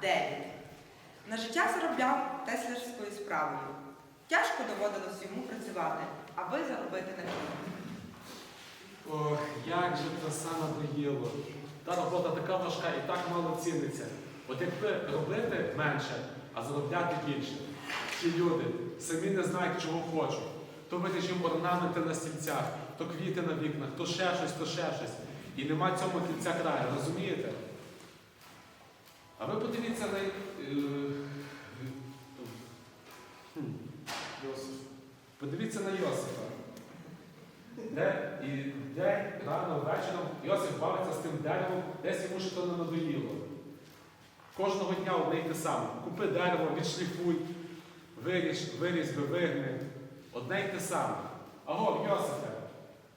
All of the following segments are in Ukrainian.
Девід. На життя заробляв теслерською справою. Тяжко доводилось йому працювати, аби заробити на хліб. Ох, як же це все надоїло. Та робота така важка і так мало ціниться. От якби робити менше, а заробляти більше. Ті люди самі не знають, чого хочуть. То виріжемо орнаменти на стільцях, то квіти на вікнах, то ще щось, то ще щось. І нема цьому кінця краю, розумієте? А ви подивіться на. е. Подивіться на Йосифа. Де і день, рано, вечором Йосиф бавиться з тим деревом, десь йому що не надоїло. Кожного дня одне й те саме. Купи дерево, відшліфуй, виріж, вирізьби, вигни. Одне й те саме. Аго, Йосифе,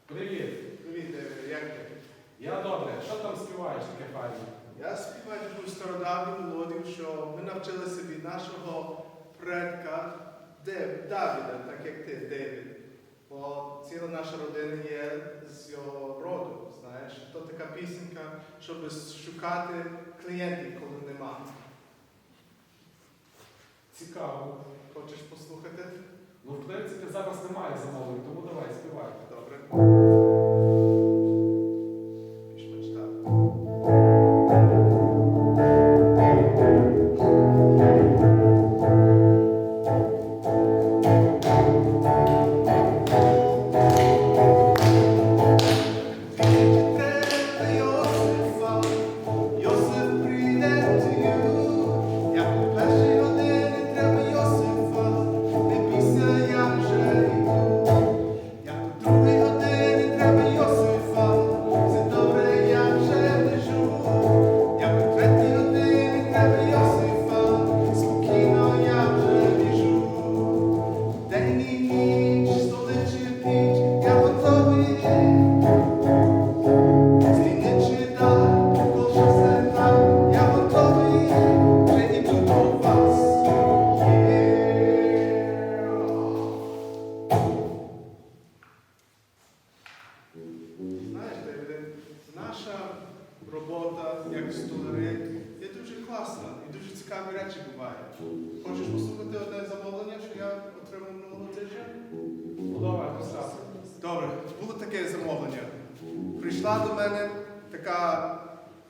привіт. Привіт, як ти? Я добре. Що там співаєш таке файне? Я співаю таку стародавню мелодію, що ми навчилися від нашого предка Дев- Давіда, так як ти, Девід. Бо ціла наша родина є з його роду, знаєш. То така пісенька, щоб шукати клієнтів, коли нема. Цікаво. Хочеш послухати? Ну, в принципі, зараз немає замовлень, тому давай, співай. Добре. Така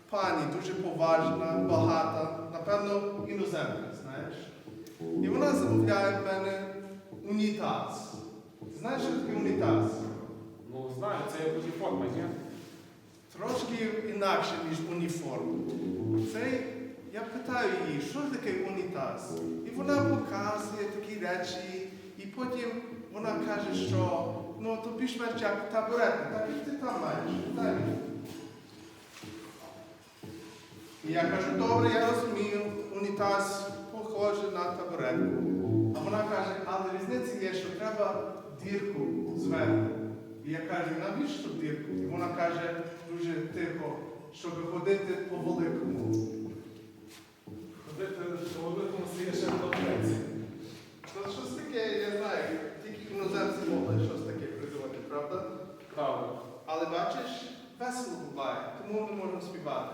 пані, дуже поважна, багата, напевно, іноземна, знаєш. І вона замовляє в мене унітаз. Ти знаєш, що таке унітаз? Ну, знаю, це як уніформа, ні? Трошки інакше, ніж уніформа. Цей, я питаю її, що таке унітаз? І вона показує такі речі, і потім вона каже, що ну то більш-менш як табуретка, так ти там маєш. Дай мені. І я кажу, добре, я розумію, унітаз похожий на табуретку. А вона каже, але різниця є, що треба дірку зверху. І я кажу, навіщо дірку? І вона каже дуже тихо, щоб ходити по великому. Ходити по великому стає ще таблиці. Це щось таке, я знаю, тільки іноземці могли щось таке придумати, правда? Правда. Але бачиш, весело буває, тому ми можемо співати.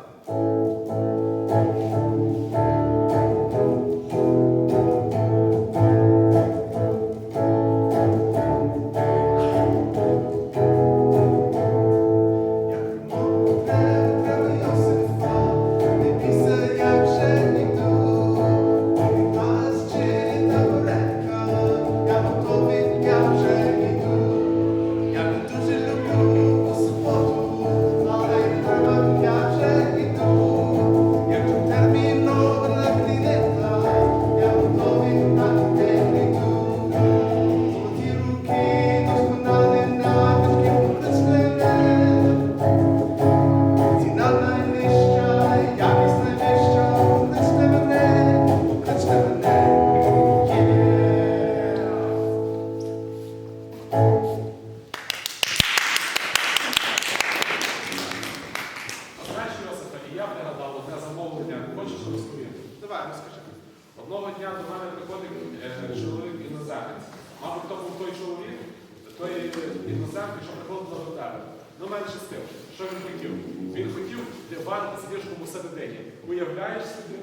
Той іноземець, що приходив до готелю. Ну, менше з тим, що він хотів. Він хотів диван з ліжком у середині. Уявляєш собі?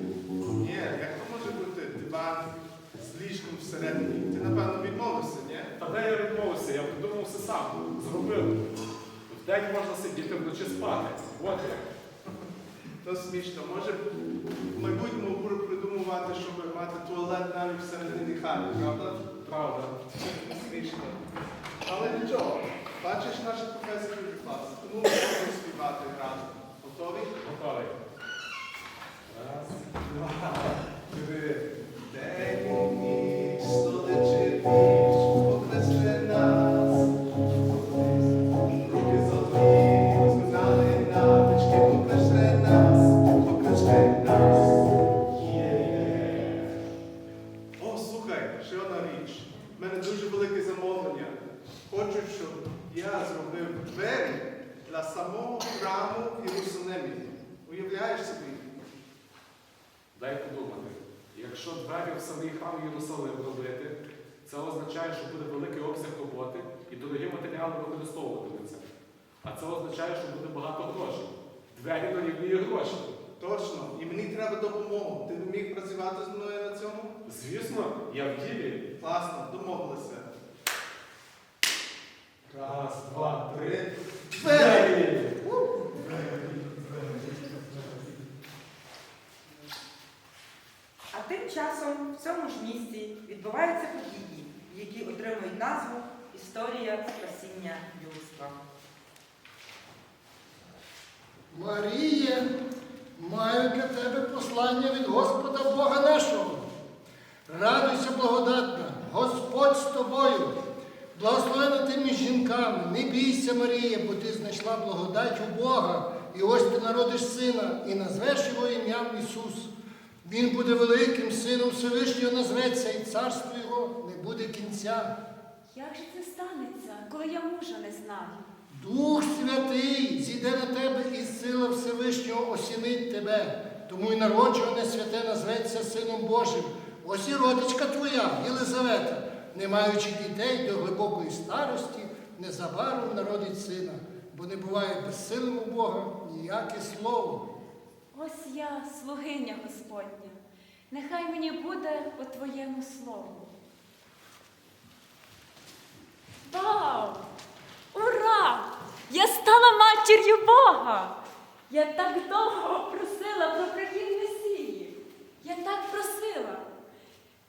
Ні, як то може бути диван з ліжком всередині? Ти, напевно, відмовився, ні? Та де я відмовився, я придумав все сам, зробив. Вдень можна сидіти, вночі спати. От як. То смішно. Може, в майбутньому буду придумувати, щоб мати туалет навіть всередині хати, правда? Правда. Смішно. Але нічого. Бачиш, наша професія дуже класна. Тому ми можемо співати грати. Готові? Готовий. Раз. Два, три. День тим часом в цьому ж місці відбуваються події, які отримують назву Історія спасіння людства. Маріє, маю для тебе послання від Господа Бога нашого. Радуйся, благодатна, Господь з тобою. Благословена ти між жінками, не бійся, Марія, бо ти знайшла благодать у Бога. І ось ти народиш сина, і назвеш його ім'ям Ісус. Він буде великим сином Всевишнього назветься, і царство його не буде кінця. Як же це станеться, коли я мужа не знаю? Дух Святий зійде на тебе і сила Всевишнього осінить тебе. Тому й народжуване святе назветься Сином Божим. Ось і родичка твоя, Єлизавета, не маючи дітей до глибокої старості, незабаром народить сина, бо не буває безсилим у Бога ніяке слово. Ось я, слугиня Господня. Нехай мені буде по твоєму слову. Вау! Ура! Я стала матір'ю Бога! Я так довго просила про прихід Месії. Я так просила.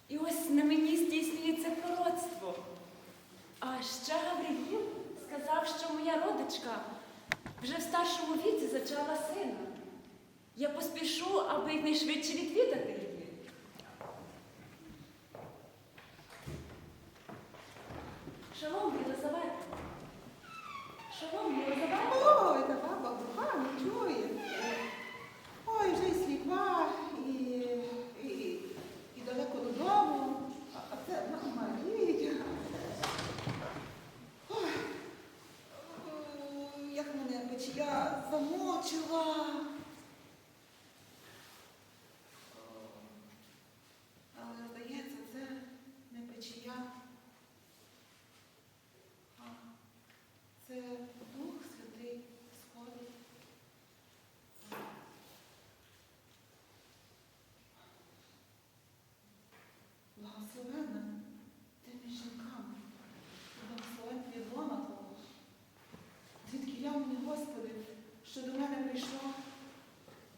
І ось на мені здійснюється пророцтво. А ще Гавриїл сказав, що моя родичка вже в старшому віці зачала сина. Я поспішу, аби якнайшвидше відвідати її. Шалом, Єлизавета. Шалом, Єлизавета. Ой, та баба погано чує. Ой, вже й сліпа, і, і, і далеко додому. А, а це мама Марія. Ой, ой, як мене печія замочила. Але, здається, це не печія. А це Дух Святий сходить. Благословенна ти між жінками, і благословен плідлона Твого. Звідки я мені, Господи, що до мене прийшла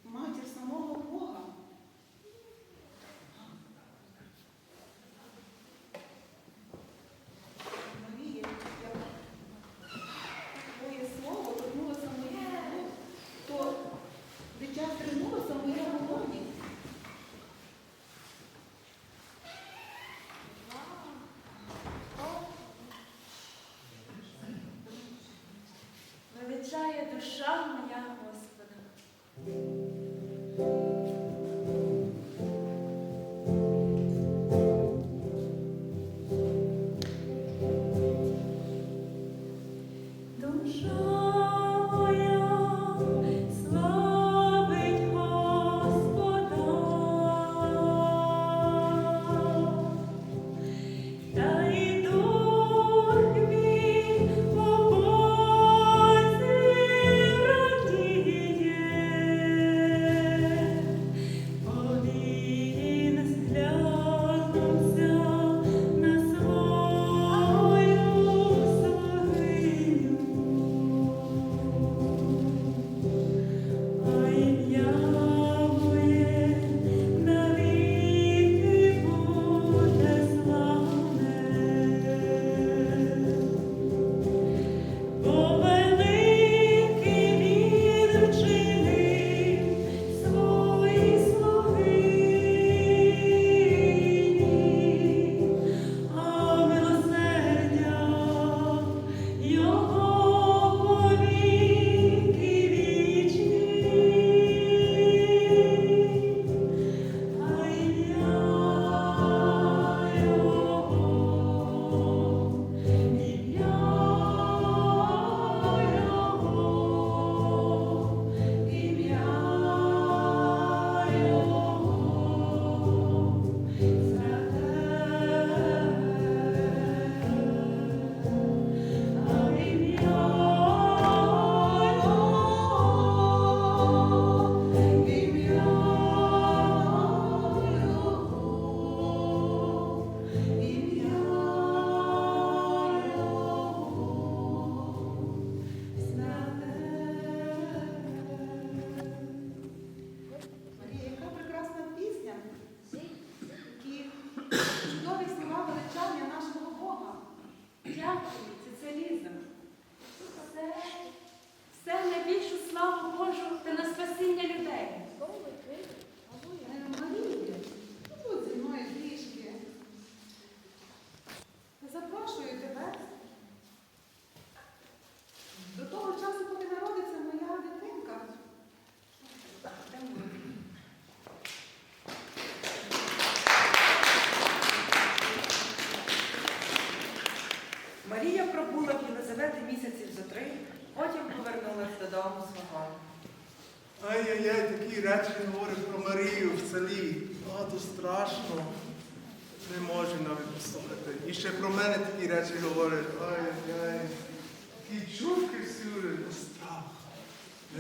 матір самого Бога. Марія, я Твоє слово торкнулося моєї голови, то дитя стригнулося в моєму лоні. Величає душа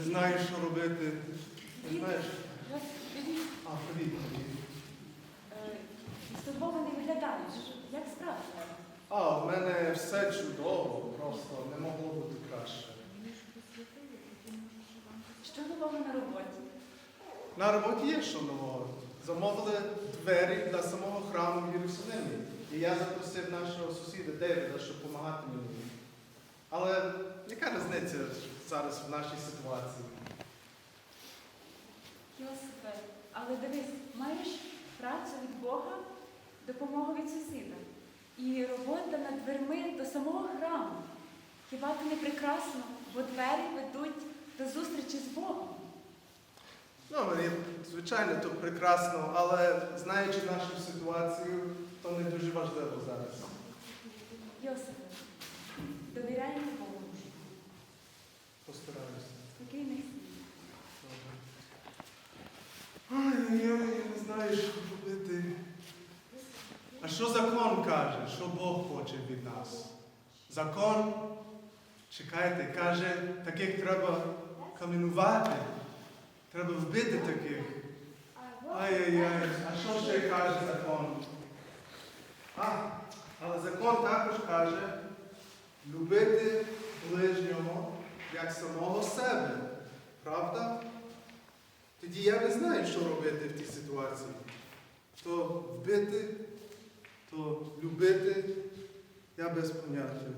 Не знаю, що робити. Не знаєш. А, ходіть. Не виглядаєш. Як справді? А, в мене все чудово, просто не могло бути краще. Що нового на роботі? На роботі є що нового. Замовили двері для самого храму в Єрусалимі. І я запросив нашого сусіда Девіда, щоб допомагати мені. Але яка різниця зараз в нашій ситуації? Йосипе, але дивись, маєш працю від Бога, допомогу від сусіда. І робота над дверми до самого храму. Хіба це не прекрасно, бо двері ведуть до зустрічі з Богом. Ну, мені, звичайно, то прекрасно, але знаючи нашу ситуацію, то не дуже важливо зараз. Йосипе, довіряємо Богу. Постараюся. Спокійний. Ай-яй-яй, я не знаю, що робити. А що закон каже? Що Бог хоче від нас? Закон, чекайте, каже, таких треба камінувати. Треба вбити таких. Ай-яй-яй, а що ще каже закон? А, але закон також каже любити ближнього як самого себе. Правда? Тоді я не знаю, що робити в тій ситуації. То вбити, то любити, я без поняття.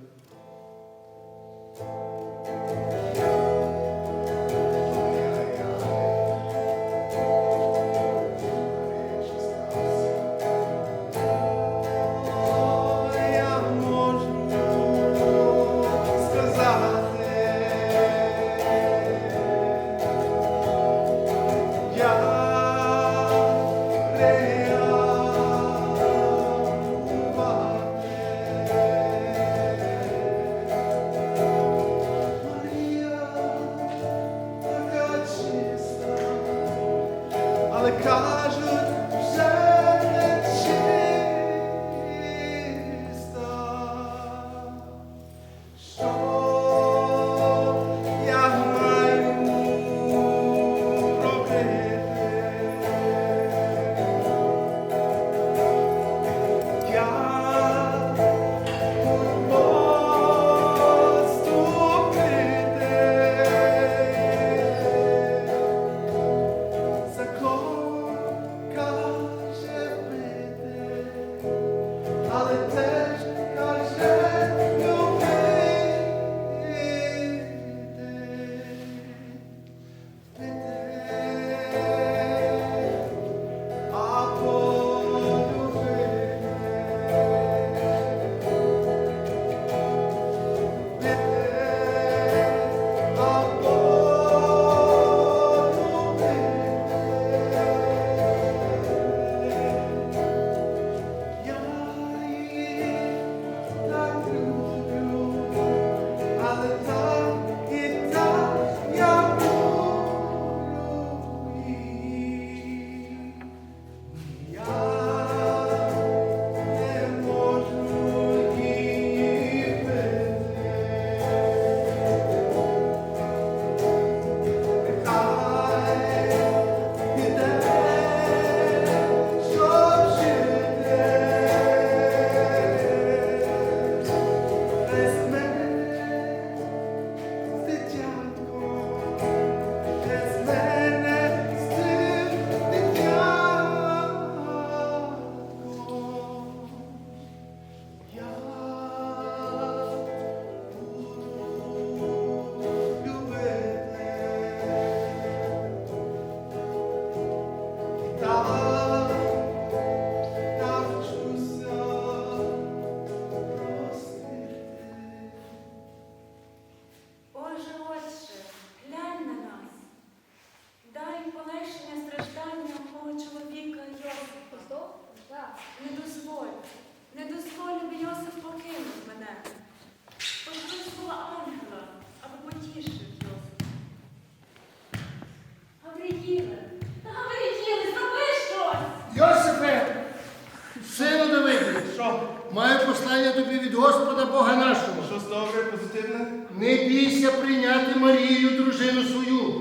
Не прийняти Марію, дружину свою,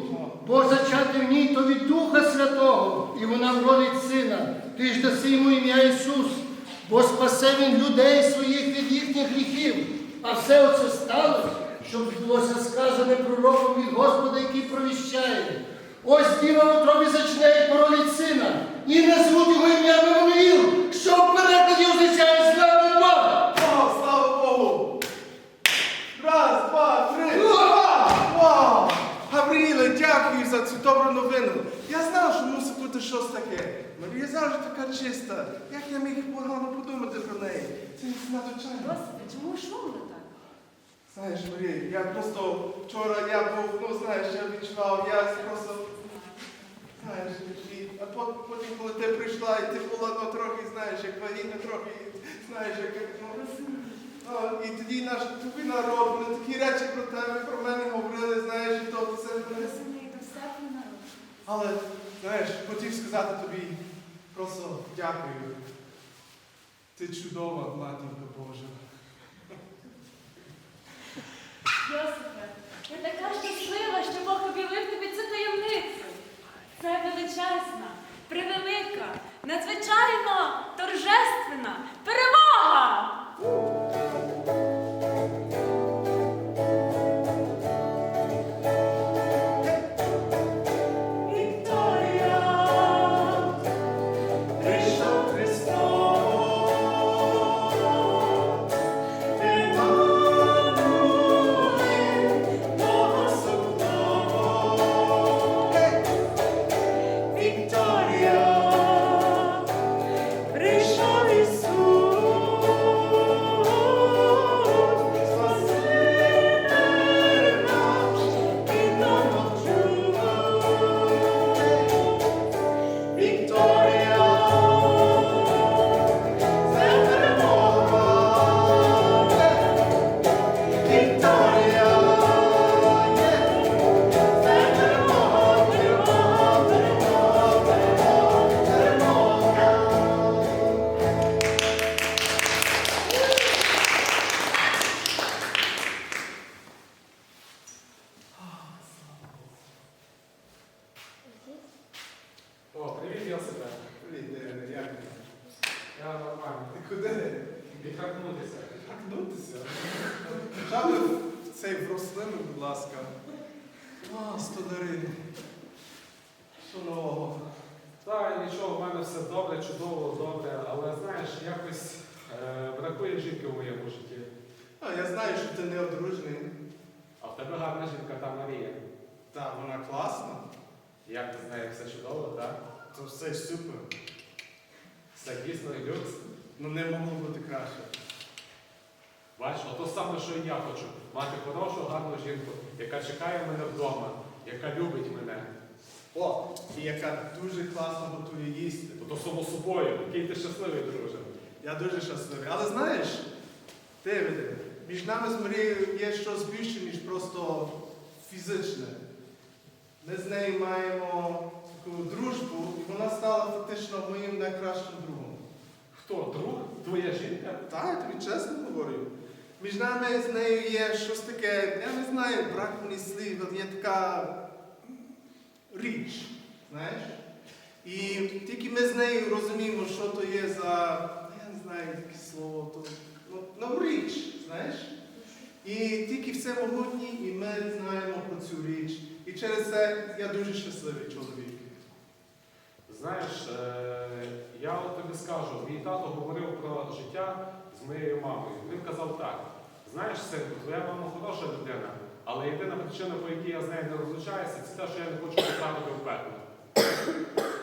бо зачати в ній то від Духа Святого, і вона вродить сина. Ти ж даси йому ім'я Ісус, бо спасе він людей своїх від їхніх гріхів. А все оце сталося, щоб збулося сказане пророком від Господа, який провіщає. Ось діва в утробі зачне і породить сина, і назвуть його ім'я Мемоїл, що в перекладі означає слава Бога. О, слава Богу! Раз, два, три! Ура! Вау! Гавріле, дякую за цю добру новину. Я знав, що мусить бути щось таке. Марія завжди така чиста. Як я міг погано подумати про неї? Це надзвичайно. Господи, чому шумно так? Знаєш, Марія, я просто вчора я був, ну знаєш, я відчував, я просто. Знаєш, і, а потім, коли ти прийшла, і ти була ну, трохи, знаєш, як вагітна, трохи, знаєш, як. Ну, Ну, і тоді наш тобі народ, вони такі речі про тебе, про мене говорили, знаєш, і то все. Розумієте, все про народ. Але, знаєш, хотів сказати тобі просто дякую. Ти чудова матінка Божа. Йосипе, я така щаслива, що Бог об'явив тобі цю таємницю. Це величезна, превелика, надзвичайно торжественна перемога! Відхаркнутися. Гнутися? Жаби в цей в рослину, будь ласка. О, стодари. Що нового? Та нічого, в мене все добре, чудово, добре, але знаєш, якось е, бракує жінки в моєму житті. А, я знаю, що ти не одружений. А в тебе гарна жінка та Марія. Та, вона класна. Як ти з нею все чудово, так? То все ж супер. Все дійсно і люкс. Ну не могло бути краще. Бачиш, ото саме, що і я хочу. Мати хорошу, гарну жінку, яка чекає мене вдома, яка любить мене. О, і яка дуже класно готує їсти. Тобто само собою, який ти щасливий, друже. Я дуже щасливий. Але знаєш, Давиде, між нами з Марією є щось більше, ніж просто фізичне. Ми з нею маємо таку дружбу, і вона стала фактично моїм найкращим другом. Хто? Друг? Твоя жінка? Так, я тобі чесно говорю. Між нами з нею є щось таке, я не знаю, брак мені слів, але є така річ, знаєш? І тільки ми з нею розуміємо, що то є за, я не знаю, яке слово, то, ну, ну річ, знаєш? І тільки все могутні, і ми знаємо про цю річ. І через це я дуже щасливий чоловік. Знаєш, е, я от тобі скажу, мій тато говорив про життя з моєю мамою. Він казав так: знаєш, синку, твоя мама хороша людина, але єдина причина, по якій я з нею не розлучаюся, це те, що я не хочу потрапити в пекло.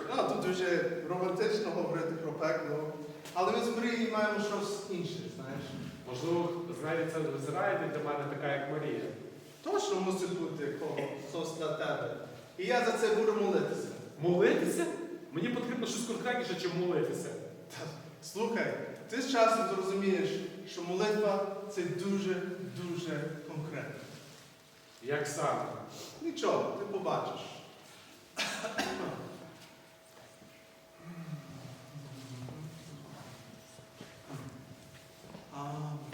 Ну, тут дуже романтично говорити про пекло. Але ми з Марією маємо щось інше, знаєш. Можливо, з нею це визираєте для мене така, як Марія. Точно мусить бути хтось для тебе. І я за це буду молитися. Молитися? Мені потрібно щось конкретніше, чим молитися. Та, Слухай, ти з часом зрозумієш, що молитва це дуже-дуже конкретно. Як саме? Нічого, ти побачиш. Амінь.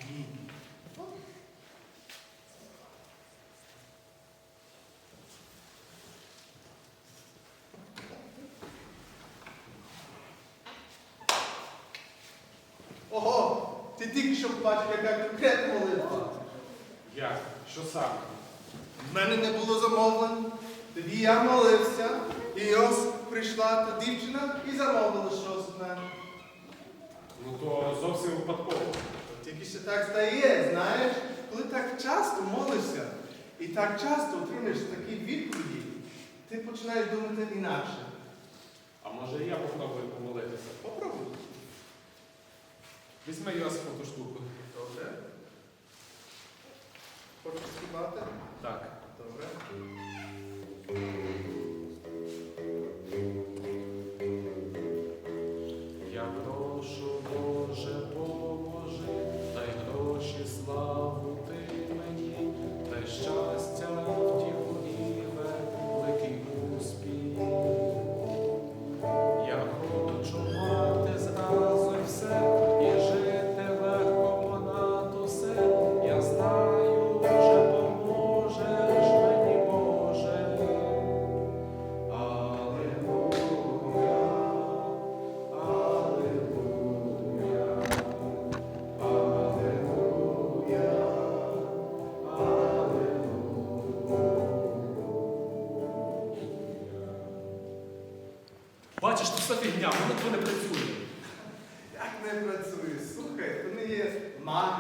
Тільки що побачив, яка конкретна молитва. Як? Що саме? В мене не було замовлень. Тоді я молився, і ось прийшла та дівчина і замовила щось в мене. Ну то зовсім випадково. Тільки що так стає, знаєш, коли так часто молишся і так часто отримуєш такі відповіді, ти починаєш думати інакше. А може я попробую помолитися? Попробуй. Візьми я ту штуку. Добре. Хочеш співати? Так. Добре.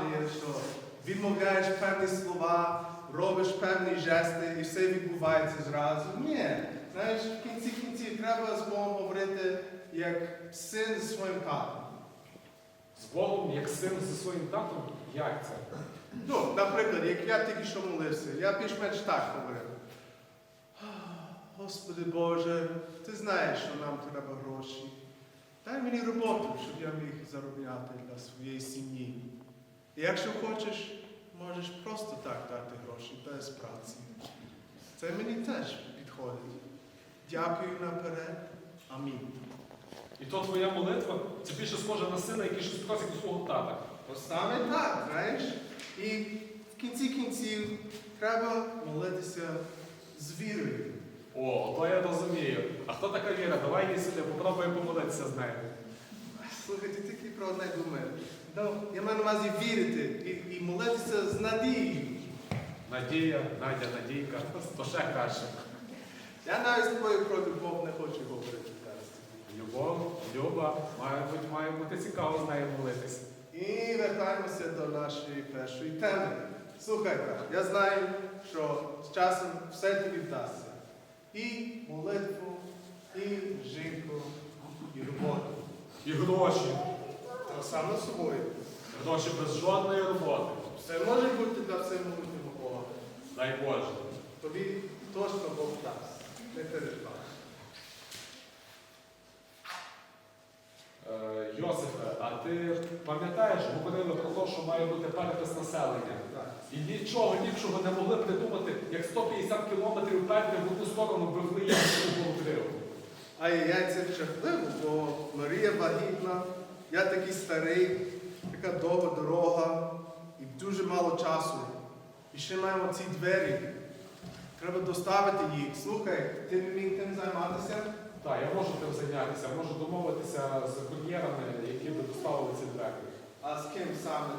Магія, що відмовляєш певні слова, робиш певні жести і все відбувається зразу. Ні. Знаєш, в кінці кінців треба з Богом говорити як син зі своїм татом. З Богом, як син зі своїм татом, як це? Ну, наприклад, як я тільки що молився, я більш-менш так говорив. Господи Боже, ти знаєш, що нам треба гроші. Дай мені роботу, щоб я міг заробляти для своєї сім'ї. І якщо хочеш, можеш просто так дати гроші без праці. Це мені теж підходить. Дякую наперед. Амінь. І то твоя молитва, це більше схоже на сина, який щось просить у свого тата. Ось саме так, знаєш. І в кінці кінців треба молитися з вірою. О, то я розумію. А хто така Віра? Давай її сюди, попробуємо помолитися з нею. Слухай, ти тільки про одне думаєш. Ну, я маю на увазі вірити і, і молитися з надією. Надія, Надя, Надійка, то ще краще. Я навіть з тобою про любов не хочу говорити зараз. Любов, Люба, має бути, має бути цікаво з нею молитися. І вертаємося до нашої першої теми. Слухай, брат, я знаю, що з часом все тобі вдасться. І молитву, і жінку, і роботу. І гроші. То саме собою. Гроші без жодної роботи. Все може бути для всемогутнього Бога. Дай Боже. Тобі точно Бог дасть. Не переживай. Е, Йосифе, а ти пам'ятаєш, говорили про те, що має бути перепис населення? Так. І нічого ліпшого не могли придумати, як 150 кілометрів петлі в одну сторону Вифлеєм в Крив. А я це жахливо, бо Марія вагітна, я такий старий, така довга дорога і дуже мало часу. І ще маємо ці двері. Треба доставити їх. Слухай, ти не міг тим займатися? Так, я можу тим зайнятися, можу домовитися з кур'єрами, які би доставили ці двері. А з ким саме?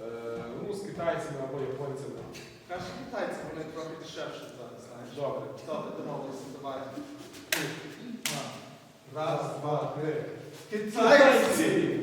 Е, ну, з китайцями або японцями. Каже китайці, вони трохи дешевші зараз, знаєш. Добре. Добре, домовилися, давай. Раз, два, три. Китайці!